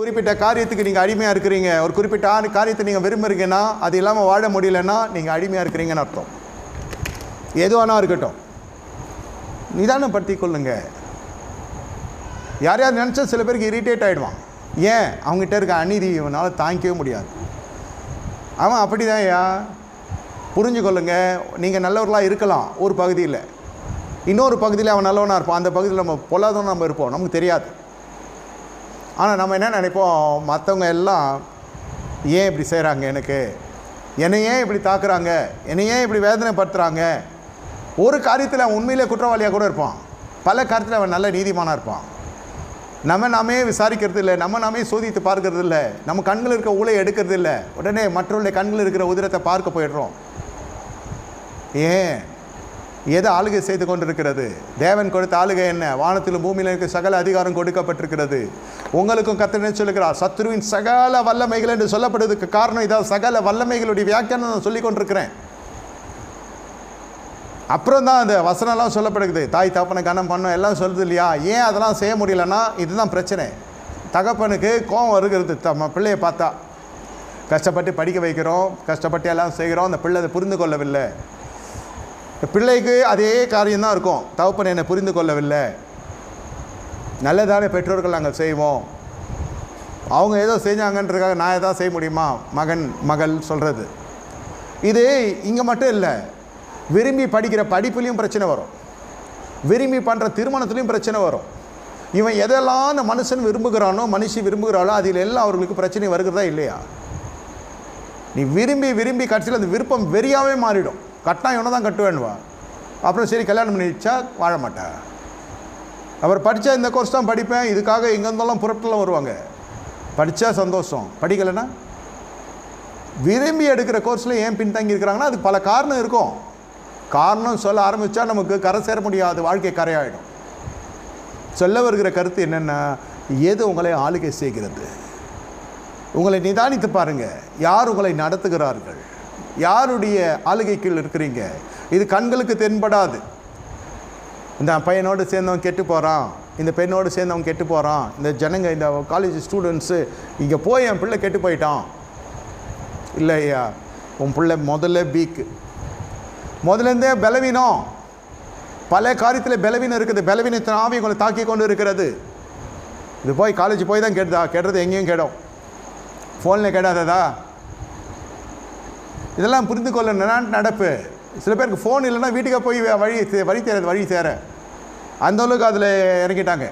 குறிப்பிட்ட காரியத்துக்கு நீங்கள் அடிமையாக இருக்கிறீங்க. ஒரு குறிப்பிட்ட ஆண் காரியத்தை நீங்கள் விரும்புறீங்கன்னா அது இல்லாமல் வாழ முடியலன்னா நீங்கள் அடிமையாக இருக்கிறீங்கன்னு அர்த்தம். எதுவானா இருக்கட்டும். நிதானப்படுத்தி கொள்ளுங்க. யார் யார் நினச்சா சில பேருக்கு இரிட்டேட் ஆகிடுவான் ஏன்? அவங்ககிட்ட இருக்க அநீதி இவனால் தாங்கிக்கவே முடியாது. அவன் அப்படிதான் ஐயா. புரிஞ்சு கொள்ளுங்க. நீங்கள் நல்லவர்களாக இருக்கலாம். ஒரு பகுதியில். இன்னொரு பகுதியில் அவன் நல்லவனாக இருப்பான். அந்த பகுதியில் நம்ம பொல்லாதவன் நம்ம இருப்போம். நமக்கு தெரியாது. ஆனால் நம்ம என்ன நினைப்போம்? மற்றவங்க எல்லாம் ஏன் இப்படி செய்கிறாங்க எனக்கு? என்னை ஏன் இப்படி தாக்குறாங்க? என்னை ஏன் இப்படி வேதனைப்படுத்துகிறாங்க ஒரு காரியத்தில் அவன் உண்மையிலே குற்றவாளியாக கூட இருப்பான். பல காரியத்தில் அவன் நல்ல நீதிமானாக இருப்பான். நம்ம நாமே விசாரிக்கிறது இல்லை. நம்ம நாமே சோதித்து பார்க்கறது இல்லை. நம்ம கண்கள் இருக்க ஊழை எடுக்கிறது இல்லை. உடனே மற்றவருடைய கண்கள் இருக்கிற உதிரத்தை பார்க்க போயிடுறோம். ஏன்? எது ஆளுகை செய்து கொண்டிருக்கிறது? தேவன் கொடுத்த ஆளுகை என்ன? வானத்திலும் பூமியிலும் இருக்க சகல அதிகாரம் கொடுக்கப்பட்டிருக்கிறது. உங்களுக்கும் கத்தனை சொல்லுகிறார்? சத்ருவின் சகல வல்லமைகள் என்று சொல்லப்படுவதற்கு காரணம் இதான். சகல வல்லமைகளுடைய வியாக்கியானம் நான் சொல்லி கொண்டிருக்கிறேன். அப்புறம் தான் அந்த வசனம்லாம் சொல்லப்படுகிறது. தாய் தகப்பனை கனம் பண்ணோம் எல்லாம் சொல்லுது இல்லையா? ஏன் அதெல்லாம் செய்ய முடியலன்னா இதுதான் பிரச்சனை. தகப்பனுக்கு கோவம் வருகிறது. தம்ம பிள்ளையை பார்த்தா. கஷ்டப்பட்டு படிக்க வைக்கிறோம் கஷ்டப்பட்டு எல்லாம் செய்கிறோம். அந்த பிள்ளை அதை புரிந்து கொள்ளவில்லை. பிள்ளைக்கு அதே காரியம்தான் இருக்கும். தகப்பன் என்னை புரிந்து கொள்ளவில்லை. நல்லதான பெற்றோர்கள் நாங்கள் செய்வோம். அவங்க ஏதோ செஞ்சாங்கன்றதுக்காக நான் எதாவது செய்ய முடியுமா? மகன் மகள் சொல்கிறது இது இங்கே மட்டும் இல்லை. விரும்பி படிக்கிற படிப்புலேயும் பிரச்சனை வரும். விரும்பி பண்ணுற திருமணத்துலேயும் பிரச்சனை வரும். இவன் எதெல்லாம் அந்த மனுஷன் விரும்புகிறானோ மனுஷி விரும்புகிறாளோ அதில் எல்லாம் அவர்களுக்கு பிரச்சனை வருகிறதா இல்லையா? நீ விரும்பி விரும்பி கடைசியில் அந்த விருப்பம் வெறியாகவே மாறிடும். கட்டினா இவனை தான் கட்டுவேன்வா அப்புறம் சரி கல்யாணம் பண்ணி வச்சா வாழ மாட்டேன் அவர் படித்தா இந்த கோர்ஸ் தான் படிப்பேன் இதுக்காக எங்கேருந்தாலும் இருந்தாலும் வருவாங்க. படித்தா சந்தோஷம். படிக்கலைன்னா? விரும்பி எடுக்கிற கோர்ஸில் ஏன் பின்தங்கி இருக்கிறாங்கன்னா அதுக்கு பல காரணம் இருக்கும். காரணம் சொல்ல ஆரம்பித்தா நமக்கு கரை சேர முடியாது வாழ்க்கை கரையாயிடும். சொல்ல வருகிற கருத்து என்னென்னா எது உங்களை ஆளுகை செய்கிறது? உங்களை நிதானித்து பாருங்கள் யார் உங்களை நடத்துகிறார்கள்? யாருடைய ஆளுகை கீழ் இருக்கிறீங்க? இது கண்களுக்கு தென்படாது. இந்த பையனோடு சேர்ந்தவன் கெட்டு போகிறான் இந்த பெண்ணோடு சேர்ந்தவன் கெட்டு போகிறான் இந்த ஜனங்க இந்த காலேஜ் ஸ்டூடெண்ட்ஸு இங்கே போய் என் பிள்ளை கெட்டு போயிட்டான். இல்லை ஐயா உன் பிள்ளை முதல்ல வீக்கு முதலேருந்தே பலவீனம். பல காரியத்தில் பலவீனம் இருக்குது. பலவீனத்தின் ஆவி உங்களை தாக்கி கொண்டு இருக்கிறது. இது போய் காலேஜ் போய் தான் கேட்டுதா கேட்டது எங்கேயும் கேடும். ஃபோனில் கேடாததா? இதெல்லாம் புரிந்து கொள்ள நடப்பு. சில பேருக்கு ஃபோன் இல்லைன்னா வீட்டுக்கே போய் வழி வழி தேர வழி சேர அந்த அளவுக்கு அதில் இறங்கிட்டாங்க.